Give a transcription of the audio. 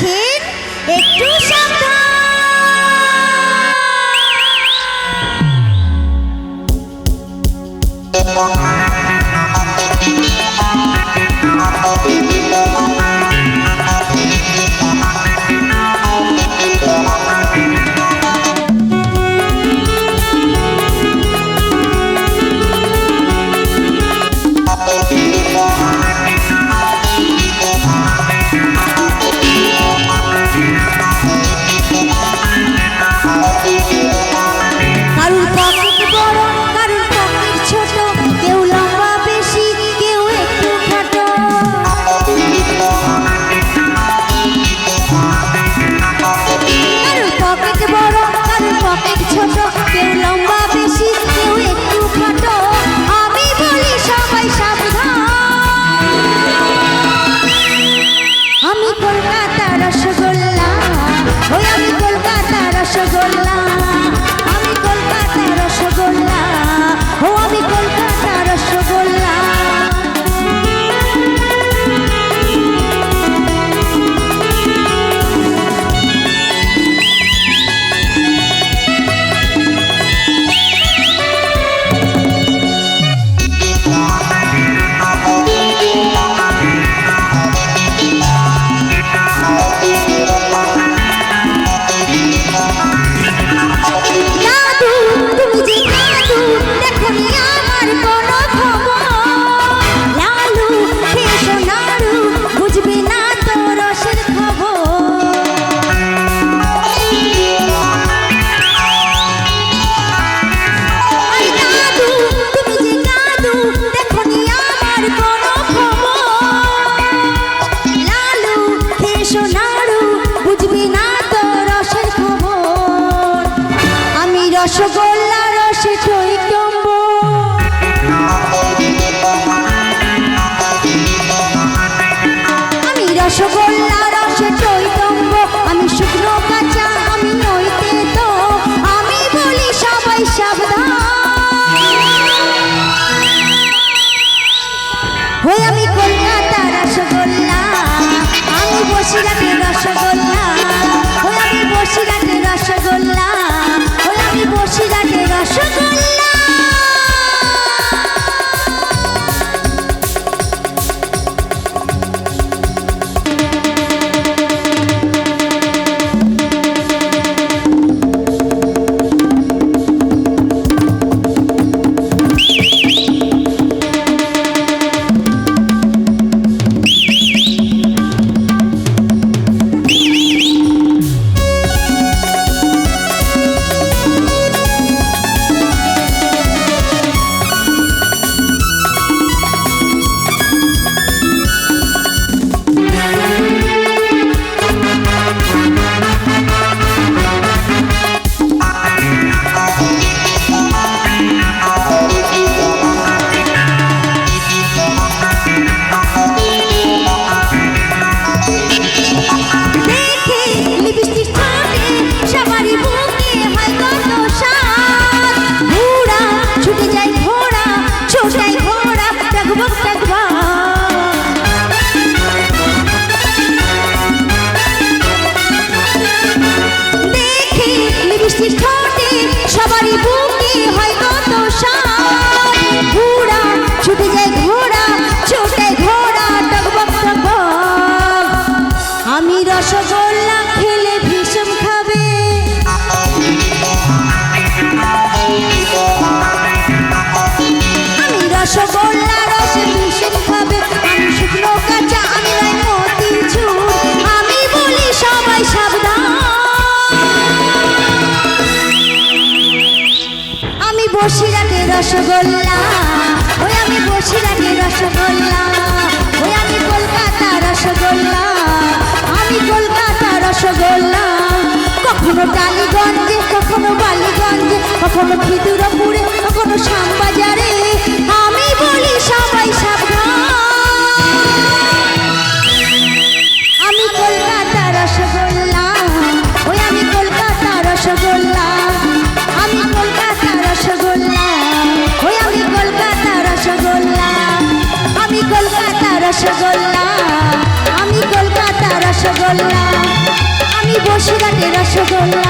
যাচ্ছেন একটু সাবধান। Oh, বসিরাটে রসগোল্লা। ওই আমি বসিরাটে রসগোল্লা। ওই আমি কলকাতা রসগোল্লা। আমি কলকাতা রসগোল্লা। কখনো টালিগঞ্জে, কখনো বালিগঞ্জে, কখনো খিদুরপুরে কখনো শ্যামবাজার। রসগোল্লা। আমি বসে বসিরাটে রসগোল্লা।